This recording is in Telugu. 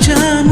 জানো